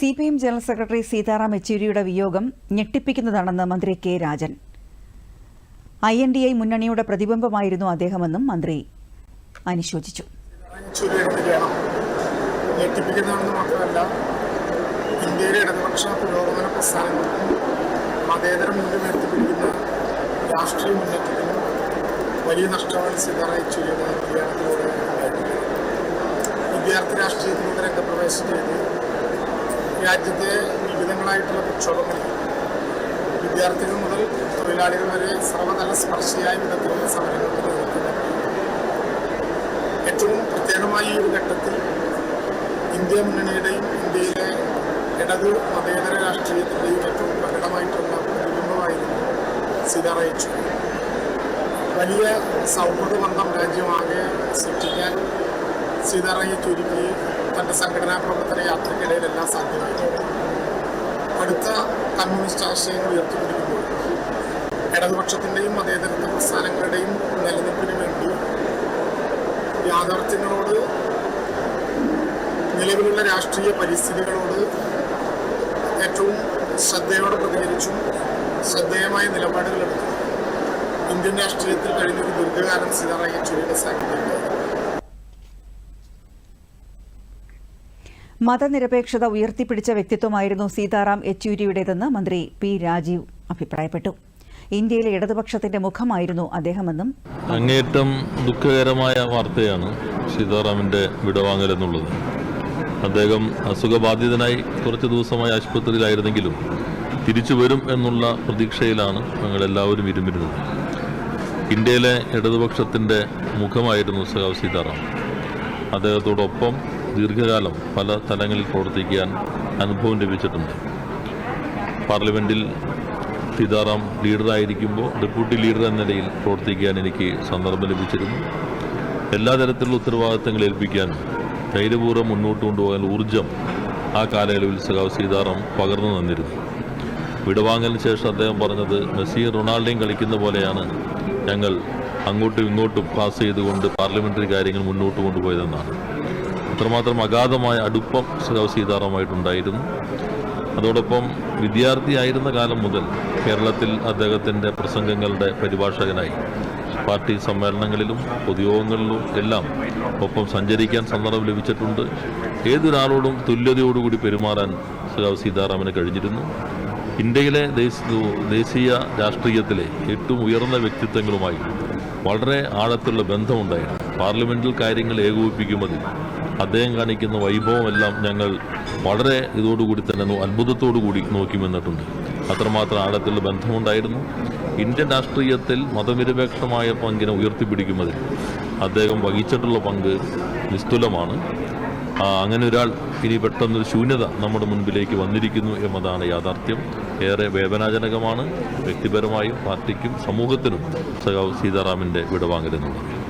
C P M general secretary Sitaram യെച്ചൂരിയുടെ വിയോഗം ഞെട്ടിപ്പിക്കുന്നതാണെന്ന് മന്ത്രി K Rajan. I N D I മുന്നണിയുടെ പ്രതിബിംബമായിരുന്നു അദ്ദേഹമെന്നും മന്ത്രി അനുശോചിച്ചു. വലിയ നഷ്ടമാണ് സീതാറാം യെച്ചൂരിയുടെ വിദ്യാർത്ഥി രാഷ്ട്രീയത്തിലൂടെ രംഗപ്രവേശം ചെയ്ത് രാജ്യത്തെ വിവിധങ്ങളായിട്ടുള്ള പ്രക്ഷോഭങ്ങളിൽ വിദ്യാർത്ഥികൾ മുതൽ തൊഴിലാളികൾ വരെ സർവതല സ്പർശിയായ വിധത്തിലുള്ള സമരങ്ങൾക്ക് ഏറ്റവും പ്രത്യേകമായി ഒരു ഘട്ടത്തിൽ ഇന്ത്യ മുന്നണിയുടെയും ഇന്ത്യയിലെ ഇടത് മതേതര രാഷ്ട്രീയത്തിന്റെയും ഏറ്റവും പ്രകടമായിട്ടുള്ള പ്രതിബിംബമായിരുന്നു സീതാറ യെച്ചൂരി. വലിയ സൗഹൃദ ബന്ധം രാജ്യമാകെ സൃഷ്ടിക്കാൻ സീതാറ യെച്ചൂരിക്ക് തന്റെ സംഘടനാ പ്രവർത്തന യാത്രക്കിടയിലെല്ലാം സാധ്യമായി അടുത്ത കമ്മ്യൂണിസ്റ്റ് ആശയങ്ങൾ ഉയർത്തിപ്പിടിക്കുമ്പോൾ ഇടതുപക്ഷത്തിന്റെയും മതേതരത്വ പ്രസ്ഥാനങ്ങളുടെയും നിലനിൽപ്പിന് വേണ്ടി യാഥാർത്ഥ്യങ്ങളോട് നിലവിലുള്ള രാഷ്ട്രീയ പരിസ്ഥിതികളോട് ഏറ്റവും ശ്രദ്ധയോടെ പ്രതികരിച്ചും ശ്രദ്ധേയമായ നിലപാടുകളെടുത്തു ഇന്ത്യൻ രാഷ്ട്രീയത്തിൽ കഴിഞ്ഞൊരു ദീർഘകാലം സീതാറാം യെച്ചൂരിയുടെ സാന്നിധ്യമുണ്ടായിരുന്നു. മതനിരപേക്ഷത ഉയർത്തിപ്പിടിച്ച വ്യക്തിത്വമായിരുന്നു സീതാറാം യെച്ചൂരിയുടേതെന്ന് മന്ത്രി പി രാജീവ് അഭിപ്രായപ്പെട്ടു. ഇന്ത്യയിലെ ഇടതുപക്ഷത്തിന്റെ മുഖമായിരുന്നു അദ്ദേഹമെന്നും അങ്ങേറ്റം ദുഃഖകരമായ വാർത്തയാണ് സീതാറാമിന്റെ വിടവാങ്ങൽ എന്നുള്ളത് അദ്ദേഹം അസുഖബാധിതനായി കുറച്ച് ദിവസമായി ആശുപത്രിയിലായിരുന്നെങ്കിലും തിരിച്ചു വരും എന്നുള്ള പ്രതീക്ഷയിലാണ് ഞങ്ങൾ എല്ലാവരും ഇരുമിരുന്നത് ഇന്ത്യയിലെ ഇടതുപക്ഷത്തിന്റെ മുഖമായിരുന്നു സഖാവ് സീതാറാം. അദ്ദേഹത്തോടൊപ്പം ദീർഘകാലം പല തലങ്ങളിൽ പ്രവർത്തിക്കാൻ അനുഭവം ലഭിച്ചിട്ടുണ്ട്. പാർലമെന്റിൽ സീതാറാം ലീഡറായിരിക്കുമ്പോൾ ഡെപ്യൂട്ടി ലീഡർ എന്ന നിലയിൽ പ്രവർത്തിക്കാൻ എനിക്ക് സന്ദർഭം ലഭിച്ചിരുന്നു. എല്ലാ തരത്തിലുള്ള ഉത്തരവാദിത്തങ്ങൾ ഏൽപ്പിക്കാനും ധൈര്യപൂർവം മുന്നോട്ട് കൊണ്ടുപോകാൻ ഊർജം ആ കാലയളവിൽ സഖാവ് സീതാറാം പകർന്നു തന്നിരുന്നു. വിടവാങ്ങലിന് ശേഷം അദ്ദേഹം പറഞ്ഞത് മെസ്സി റൊണാൾഡോയും കളിക്കുന്ന പോലെയാണ് ഞങ്ങൾ അങ്ങോട്ടും ഇങ്ങോട്ടും പാസ് ചെയ്തുകൊണ്ട് പാർലമെന്ററി കാര്യങ്ങൾ മുന്നോട്ട് കൊണ്ടുപോയതെന്നാണ്. അത്രമാത്രം അഗാധമായ അടുപ്പം സഖാവ് സീതാറാമായിട്ടുണ്ടായിരുന്നു. അതോടൊപ്പം വിദ്യാർത്ഥിയായിരുന്ന കാലം മുതൽ കേരളത്തിൽ അദ്ദേഹത്തിന്റെ പ്രസംഗങ്ങളുടെ പരിഭാഷകനായി. പാർട്ടി സമ്മേളനങ്ങളിലും പൊതുയോഗങ്ങളിലും എല്ലാം ഒപ്പം സഞ്ചരിക്കാൻ സന്ദർഭം ലഭിച്ചിട്ടുണ്ട്. ഏതൊരാളോടും തുല്യതയോടുകൂടി പെരുമാറാൻ സഖാവ് സീതാറാമിന് കഴിഞ്ഞിരുന്നു. ഇന്ത്യയിലെ ദേശീയ രാഷ്ട്രീയത്തിലെ ഏറ്റവും ഉയർന്ന വ്യക്തിത്വങ്ങളുമായി വളരെ ആഴത്തുള്ള ബന്ധമുണ്ടായിരുന്നു. പാർലമെന്റിൽ കാര്യങ്ങൾ ഏകോപിപ്പിക്കുന്നതിൽ അദ്ദേഹം കാണിക്കുന്ന വൈഭവമെല്ലാം ഞങ്ങൾ വളരെ ഇതോടുകൂടി തന്നെ അത്ഭുതത്തോടു കൂടി നോക്കി വന്നിട്ടുണ്ട് അത്രമാത്രം ആഴത്തിലുള്ള ബന്ധമുണ്ടായിരുന്നു. ഇന്ത്യൻ രാഷ്ട്രീയത്തിൽ മതനിരപേക്ഷമായ പങ്കിനെ ഉയർത്തിപ്പിടിക്കുന്നതിൽ അദ്ദേഹം വഹിച്ചിട്ടുള്ള പങ്ക് നിസ്തുലമാണ്. അങ്ങനെ ഒരാൾ ഇനി പെട്ടെന്നൊരു ശൂന്യത നമ്മുടെ മുൻപിലേക്ക് വന്നിരിക്കുന്നു എന്നതാണ് യാഥാർത്ഥ്യം. ഏറെ വേദനാജനകമാണ്. വ്യക്തിപരമായും പാർട്ടിക്കും സമൂഹത്തിനും സഖാവ് സീതാറാമിന്റെ വിടവാങ്ങലെന്നുള്ളത്